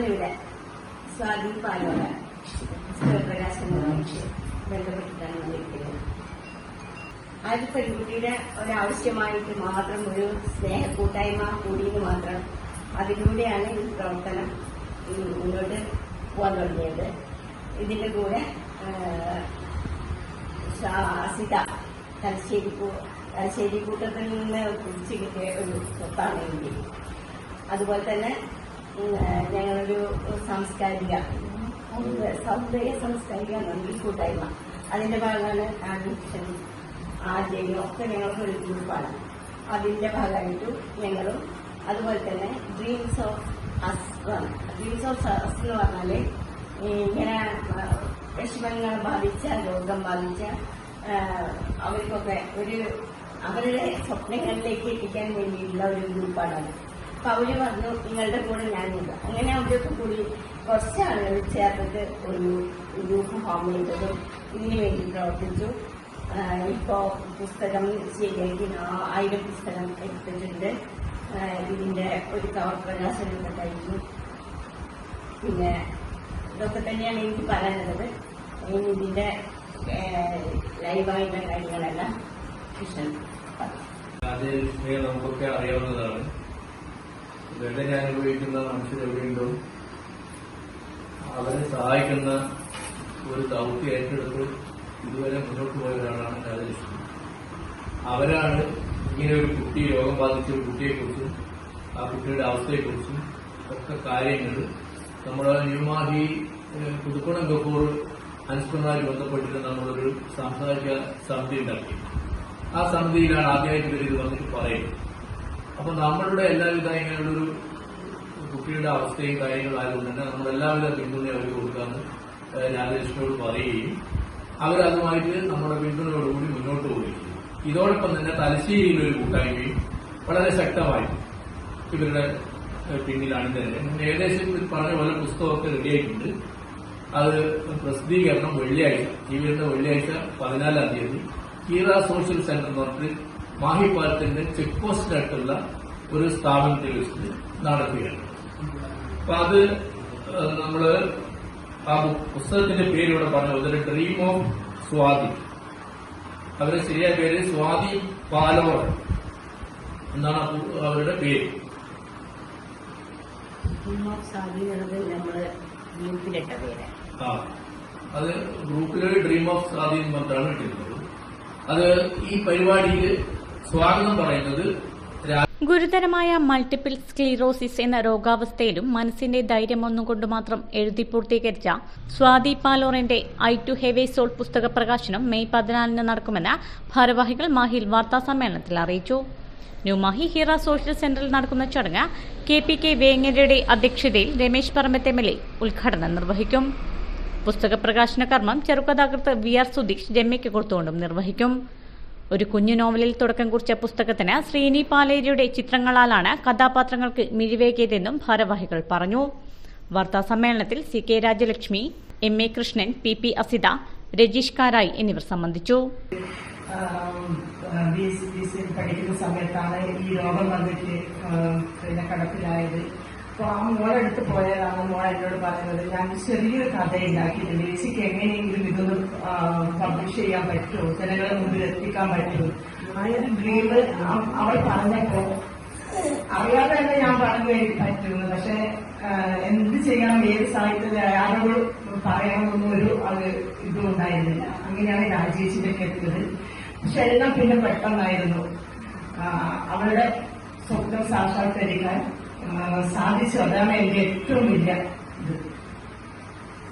നമ്മളിവിടെ സ്വാതി പാലോല പുസ്തകപ്രകാശനവുമായിട്ട് ബന്ധപ്പെട്ടിട്ടാണ് വന്നിരിക്കുന്നത്. ആ ഒരു പെൺകുട്ടിയുടെ ഒരാവശ്യമായിട്ട് മാത്രം ഒരു സ്നേഹ കൂട്ടായ്മ കൂടിയെന്ന് മാത്രം അതിലൂടെയാണ് ഈ പ്രവർത്തനം മുന്നോട്ട് പോകാൻ തുടങ്ങിയത്. ഇതിന്റെ കൂടെ സിത തലശ്ശേരി തലശ്ശേരി കൂട്ടത്തിൽ നിന്ന് കുറിച്ച് കിട്ടിയ ഒരു സ്വത്താണ് അതുപോലെ തന്നെ ഞങ്ങളൊരു സാംസ്കാരിക സൗന്ദര്യ സാംസ്കാരിക നന്ദി കൂട്ടായ്മ. അതിന്റെ ഭാഗമാണ് ആഡിഷൻ ആദ്യം ഒക്കെ ഞങ്ങൾക്ക് ഒരു ഗ്രൂപ്പാണ് അതിന്റെ ഭാഗമായിട്ടും ഞങ്ങളും അതുപോലെ തന്നെ dreams of us dreams of us എന്ന് പറഞ്ഞാൽ ഇങ്ങനെ വിഷമങ്ങൾ ബാധിച്ച രോഗം ബാധിച്ച അവർക്കൊക്കെ ഒരു അവരുടെ സ്വപ്നങ്ങളിലേക്ക് എത്തിക്കാൻ വേണ്ടിയിട്ടുള്ള ഒരു ഗ്രൂപ്പാണ് അത് വന്നു നിങ്ങളുടെ കൂടെ ഞാൻ ഉണ്ട് അങ്ങനെ അവരൊക്കെ കൂടി കുറച്ച് ആളുകൾ ചേർത്തിട്ട് ഒരു ഗ്രൂപ്പ് ഫോം ചെയ്തതും. ഇതിനു വേണ്ടി പ്രവർത്തിച്ചു. ഇപ്പോ പുസ്തകം ശരിയാക്കി ആയിരം പുസ്തകം എടുത്തിട്ടുണ്ട്. ഇതിന്റെ ഒരു കവർ പ്രകാശനമൊക്കെ കഴിഞ്ഞു പിന്നെ ഇതൊക്കെ തന്നെയാണ് എനിക്ക് പറയാനുള്ളത്. ഇതിന്റെ ലൈവായിട്ടുള്ള കാര്യങ്ങളെല്ലാം കൃഷ്ണൻ നമുക്കൊക്കെ അറിയാവുന്നതാണ്. വേദന അനുഭവിക്കുന്ന മനുഷ്യരെവിടെയുണ്ടോ അവരെ സഹായിക്കുന്ന ഒരു ദൗത്യം ഏറ്റെടുത്ത് ഇതുവരെ മുന്നോട്ട് പോയ ഒരാളാണ് രാജലക്ഷ്മി. അവരാണ് ഇങ്ങനെ ഒരു കുട്ടി രോഗം ബാധിച്ച ഒരു കുട്ടിയെക്കുറിച്ചും ആ കുട്ടിയുടെ അവസ്ഥയെക്കുറിച്ചും ഒക്കെ കാര്യങ്ങൾ നമ്മുടെ ന്യൂമാഹി പുതുക്കുണം കപ്പൂർ അനുഷ്ഠനവുമായി ബന്ധപ്പെട്ടിട്ട് നമ്മളൊരു സാംസ്കാരിക സമിതി ഉണ്ടാക്കി. ആ സമിതിയിലാണ് ആദ്യമായിട്ട് ഇവർ ഇത് വന്നിട്ട് പറയുന്നത്. അപ്പൊ നമ്മളുടെ എല്ലാവിധ ഇങ്ങനെയുള്ള ഒരു കുട്ടിയുടെ അവസ്ഥയും കാര്യങ്ങളും ആയതുകൊണ്ട് തന്നെ നമ്മൾ എല്ലാവിധ പിന്തുണയും അവർക്ക് കൊടുക്കാമെന്ന് രാജലക്ഷ്മിയോട് പറയുകയും അവരതുമായിട്ട് നമ്മുടെ പിന്തുണയോടുകൂടി മുന്നോട്ട് പോവുകയും ഇതോടൊപ്പം തന്നെ തലശ്ശേരിയിലൊരു കൂട്ടായ്മയും വളരെ ശക്തമായി ഇവരുടെ പിന്നിലാണ് തന്നെ ഏകദേശം പറഞ്ഞ പോലെ പുസ്തകമൊക്കെ റെഡിയായിട്ടുണ്ട്. അത് പ്രസിദ്ധീകരണം വെള്ളിയാഴ്ച ഈ വരുന്ന വെള്ളിയാഴ്ച പതിനാലാം തീയതി കീറ സോഷ്യൽ സെന്റർ എന്ന് പറഞ്ഞിട്ട് മാഹിപ്പാലത്തിന്റെ ചെക്ക് പോസ്റ്റിനടുത്തുള്ള ഒരു സ്ഥാപനത്തിൽ വെച്ചിട്ട് നടത്തുകയാണ് അപ്പൊ അത് നമ്മൾ നമ്മൾ ആ പുസ്തകത്തിന്റെ പേര് ഇവിടെ പറഞ്ഞു അതൊരു ഡ്രീം ഓഫ് സ്വാതി അവരുടെ ശരിയായ പേര് സ്വാതി പാലോർ എന്നാണ് അവരുടെ പേര്. ആ അത് ഗ്രൂപ്പിലൊരു ഡ്രീം ഓഫ് സ്വാതി എന്ന് പറഞ്ഞിട്ടാണ് ഇട്ടിരുന്നത് അത് ഈ പരിപാടിയിൽ സ്വാഗതം പറയുന്നത് ഗുരുതരമായ മൾട്ടിപ്പിൾ സ്ക്ലീറോസിസ് എന്ന രോഗാവസ്ഥയിലും മനസ്സിന്റെ ധൈര്യം ഒന്നുകൊണ്ട് മാത്രം എഴുതി പൂർത്തീകരിച്ച Swathi പാലോറിന്റെ I too have a soul പുസ്തക പ്രകാശനം മെയ് പതിനാലിന് നടക്കുമെന്ന് ഭാരവാഹികൾ മാഹിൽ വാർത്താ സമ്മേളനത്തിൽ അറിയിച്ചു. ന്യൂമാഹി ഹിറ സോഷ്യൽ സെന്ററിൽ നടക്കുന്ന ചടങ്ങ് കെ പി കെ വേങ്ങരയുടെ അധ്യക്ഷതയിൽ Ramesh Parambath M L A ഉദ്ഘാടനം നിർവഹിക്കും. പുസ്തക പ്രകാശന കർമ്മം ചെറുകഥാകൃത്ത് വി ആർ സുധീഷ് രമ്യയ്ക്ക് കൊടുത്തുകൊണ്ടും നിർവഹിക്കും. ഒരു കുഞ്ഞു നോവലിൽ തുടക്കം കുറിച്ച പുസ്തകത്തിന് ശ്രീനി പാലേരിയുടെ ചിത്രങ്ങളാലാണ് കഥാപാത്രങ്ങൾക്ക് മിഴിവേകിയതെന്നും ഭാരവാഹികൾ പറഞ്ഞു. വാർത്താ സമ്മേളനത്തിൽ C K Rajalakshmi M A Krishnan P P Asitha Rajeesh Karayi എന്നിവർ സംബന്ധിച്ചു. പഠിക്കുന്ന സമയത്താണ് ഈ രോഗം വന്നിട്ട് കിടപ്പിലായത്. അപ്പൊ ആ മോളെടുത്ത് പോയതാണ്. മോൾ എന്നോട് പറയുന്നത് ഞാൻ ചെറിയൊരു കഥ ഉണ്ടാക്കിയിട്ടുണ്ട് ചേച്ചിക്ക് എങ്ങനെയെങ്കിലും ഇതൊന്ന് പബ്ലിഷ് ചെയ്യാൻ പറ്റുമോ? ജനങ്ങളെ മുമ്പിൽ എത്തിക്കാൻ പറ്റുമോ? ആ ഒരു ഡ്രീം അവൾ പറഞ്ഞപ്പോ അറിയാതെ തന്നെ ഞാൻ പറഞ്ഞു എനിക്ക് പറ്റുന്നു പക്ഷെ എന്ത് ചെയ്യണം ഏത് സാഹിത്യത്തിൽ ആരോട് പറയണമെന്നൊന്നും ഒരു അത് ഇതും ഉണ്ടായിരുന്നില്ല. അങ്ങനെയാണ് രാജേഷിലേക്ക് എത്തിയത് പക്ഷെ എല്ലാം പിന്നെ പെട്ടെന്നായിരുന്നു. അവളുടെ സ്വപ്നം സാക്ഷാത്കരിക്കാൻ സാധിച്ചു. അതാണ് എന്റെ ഏറ്റവും വലിയ